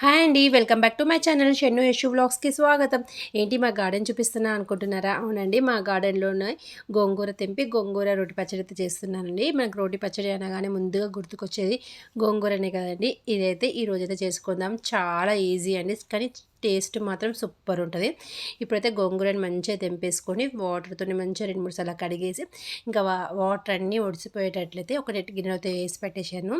Hi అండి welcome back to my channel Shennu Yashu వ్లాగ్స్కి స్వాగతం. ఏంటి మా గార్డెన్ చూపిస్తున్నా అనుకుంటున్నారా? అవునండి మా గార్డెన్లోనే గోంగూర తెంపి గోంగూర రోటి పచ్చడి అయితే చేస్తున్నానండి. మనకు రోటి పచ్చడి అనగానే ముందుగా గుర్తుకొచ్చేది గోంగూరనే కదండి. ఇదైతే ఈ రోజైతే చేసుకుందాం. చాలా ఈజీ అండి కానీ టేస్ట్ మాత్రం సూపర్ ఉంటుంది. ఇప్పుడైతే గోంగూరని మంచిగా తెంపేసుకొని వాటర్తో మంచిగా రెండు మూడు సార్లు కడిగేసి ఇంకా వాటర్ అన్నీ ఒడిసిపోయేటట్లయితే ఒక నెట్ గిన్నెలతో వేసి పెట్టేశాను.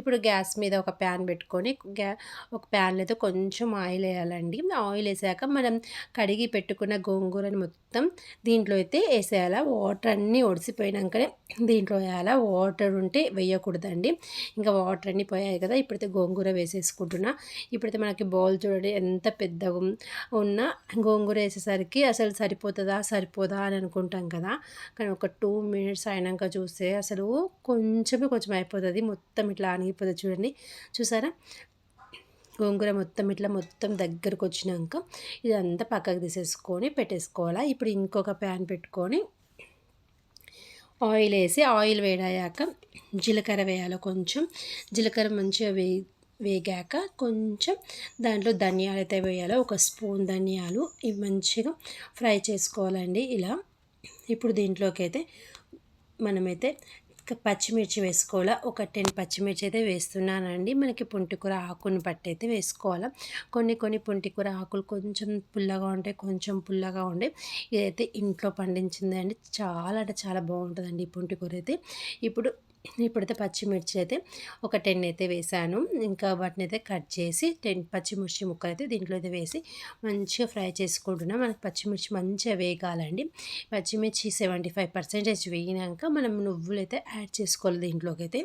ఇప్పుడు గ్యాస్ మీద ఒక ప్యాన్ పెట్టుకొని గ్యా ఒక ప్యాన్లో అయితే కొంచెం ఆయిల్ వేయాలండి. ఆయిల్ వేసాక మనం కడిగి పెట్టుకున్న గోంగూరని మొత్తం దీంట్లో అయితే వేసేయాల? వాటర్ అన్నీ ఒడిసిపోయినాకనే దీంట్లో వేయాలా? వాటర్ ఉంటే వేయకూడదండి. ఇంకా వాటర్ అన్నీ పోయాయి కదా ఇప్పుడైతే గోంగూర వేసేసుకుంటున్నా. ఇప్పుడైతే మనకి బౌల్ చూడండి ఎంత పెద్దగా ఉన్న గోంగూర వేసేసరికి అసలు సరిపోతుందా? సరిపోదా అని అనుకుంటాం కదా. కానీ ఒక టూ మినిట్స్ అయినాక చూస్తే అసలు కొంచెమే కొంచెం అయిపోతుంది. మొత్తం ఇట్లా అణిగిపోతుంది చూడండి. చూసారా? గోంగూర మొత్తం ఇట్లా మొత్తం దగ్గరకు వచ్చినాక ఇదంతా పక్కకు తీసేసుకొని పెట్టేసుకోవాలా. ఇప్పుడు ఇంకొక ప్యాన్ పెట్టుకొని ఆయిల్ వేసి ఆయిల్ వేడయ్యాక జీలకర్ర వేయాలి కొంచెం. జీలకర్ర మంచిగా వేయి వేగాక కొంచెం దాంట్లో ధనియాలు అయితే వేయాలి ఒక స్పూన్ ధనియాలు ఇవి మంచిగా ఫ్రై చేసుకోవాలండి ఇలా. ఇప్పుడు దీంట్లోకి అయితే మనమైతే పచ్చిమిర్చి వేసుకోవాలా. ఒక టెన్ పచ్చిమిర్చి అయితే వేస్తున్నానండి. మనకి పుంటికూర ఆకుని బట్టి అయితే వేసుకోవాలా. కొన్ని కొన్ని పుంటికూర ఆకులు కొంచెం పుల్లగా ఉంటాయి కొంచెం పుల్లగా ఉండే. ఇదైతే ఇంట్లో పండించిందండి. చాలా అంటే చాలా బాగుంటుందండి ఈ పుంటికూర అయితే. ఇప్పుడు ఇప్పుడైతే పచ్చిమిర్చి అయితే ఒక టెన్ అయితే వేసాను. ఇంకా వాటిని అయితే కట్ చేసి టెన్ పచ్చిమిర్చి ముక్కలు అయితే దీంట్లో అయితే వేసి మంచిగా ఫ్రై చేసుకుంటున్నాం. మనకి పచ్చిమిర్చి మంచిగా వేగాలండి. పచ్చిమిర్చి సెవెంటీ ఫైవ్ పర్సెంటేజ్ వేగినాక మనం నువ్వులు అయితే యాడ్ చేసుకోవాలి దీంట్లోకి అయితే.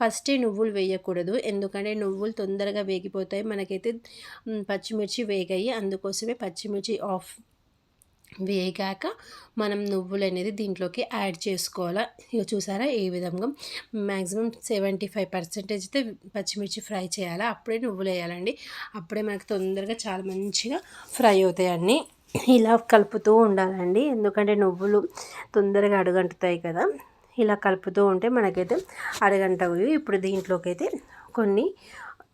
ఫస్టే నువ్వులు వేయకూడదు. ఎందుకంటే నువ్వులు తొందరగా వేగిపోతాయి. మనకైతే పచ్చిమిర్చి వేగాయి. అందుకోసమే పచ్చిమిర్చి ఆఫ్ వేగాక మనం నువ్వులు అనేది దీంట్లోకి యాడ్ చేసుకోవాలా. ఇక చూసారా? ఏ విధంగా మ్యాక్సిమం సెవెంటీ ఫైవ్ పర్సెంటేజ్ అయితే పచ్చిమిర్చి ఫ్రై చేయాలా. అప్పుడే నువ్వులు వేయాలండి. అప్పుడే మనకు తొందరగా చాలా మంచిగా ఫ్రై అవుతాయండి ఇలా కలుపుతూ ఉండాలండి. ఎందుకంటే నువ్వులు తొందరగా అడుగంటుతాయి కదా. ఇలా కలుపుతూ ఉంటే మనకైతే అడగంటవి ఇప్పుడు దీంట్లోకి అయితే కొన్ని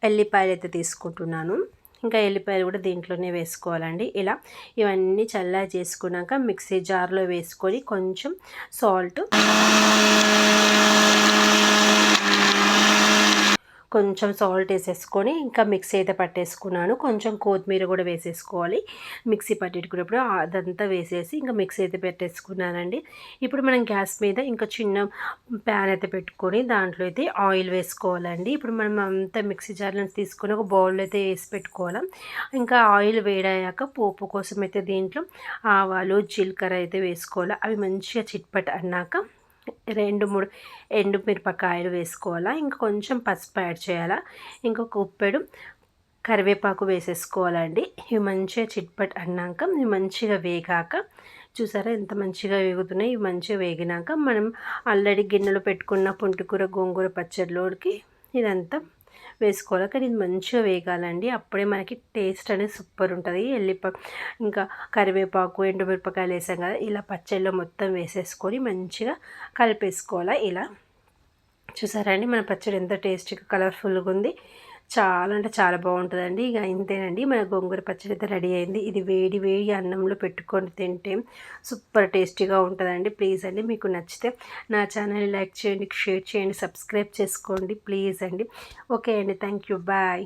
ఎల్లిపాయలు అయితే తీసుకుంటున్నాను. ఇంకా ఎల్లిపాయలు కూడా దీంట్లోనే వేసుకోవాలండి. ఇలా ఇవన్నీ చల్లా చేసుకున్నాక మిక్సీ జార్లో వేసుకొని కొంచెం సాల్ట్ కొంచెం సాల్ట్ వేసేసుకొని ఇంకా మిక్సీ అయితే పట్టేసుకున్నాను. కొంచెం కొత్తిమీర కూడా వేసేసుకోవాలి. మిక్సీ పట్టేటప్పుడు అదంతా వేసేసి ఇంకా మిక్సీ అయితే పెట్టేసుకున్నానండి. ఇప్పుడు మనం గ్యాస్ మీద ఇంకా చిన్న ప్యాన్ అయితే పెట్టుకొని దాంట్లో అయితే ఆయిల్ వేసుకోవాలండి. ఇప్పుడు మనం అంతా మిక్సీ జార్లో తీసుకొని ఒక బౌల్లో అయితే వేసి పెట్టుకోవాలి. ఇంకా ఆయిల్ వేడయ్యాక పోపు కోసం అయితే దీంట్లో ఆవాలు జీలకర్ర అయితే వేసుకోవాలి. అవి మంచిగా చిట్పట్ అన్నాక రెండు మూడు ఎండు మిరపకాయలు వేసుకోవాలా ఇంకా కొంచెం పసుపు యాడ్ చేయాలా ఇంకొక ఉప్పెడు కరివేపాకు వేసేసుకోవాలండి. ఇవి మంచిగా చిట్పట్ అన్నాక ఇవి మంచిగా వేగాక చూసారా ఎంత మంచిగా వేగుతున్నాయి ఇవి మంచిగా వేగినాక మనం ఆల్రెడీ గిన్నెలో పెట్టుకున్న పుంటికూర గోంగూర పచ్చడిలోకి ఇదంతా వేసుకోవాలి. కానీ ఇది మంచిగా వేగాలండి. అప్పుడే మనకి టేస్ట్ అనేది సూపర్ ఉంటుంది. ఎల్లిప ఇంకా కరివేపాకు ఎండుమిరపకాయలు వేసాం కదా ఇలా పచ్చడిలో మొత్తం వేసేసుకొని మంచిగా కలిపేసుకోవాలి ఇలా. చూసారండి మన పచ్చడి ఎంత టేస్టీగా కలర్ఫుల్గా ఉంది. చాలా అంటే చాలా బాగుంటుందండి. ఇక ఇంతేనండి. మన గోంగూర పచ్చడి అయితే రెడీ అయింది. ఇది వేడి వేడి అన్నంలో పెట్టుకొని తింటే సూపర్ టేస్టీగా ఉంటుందండి. ప్లీజ్ అండి మీకు నచ్చితే నా ఛానల్ని లైక్ చేయండి షేర్ చేయండి సబ్స్క్రైబ్ చేసుకోండి ప్లీజ్ అండి. ఓకే అండి. Thank you bye.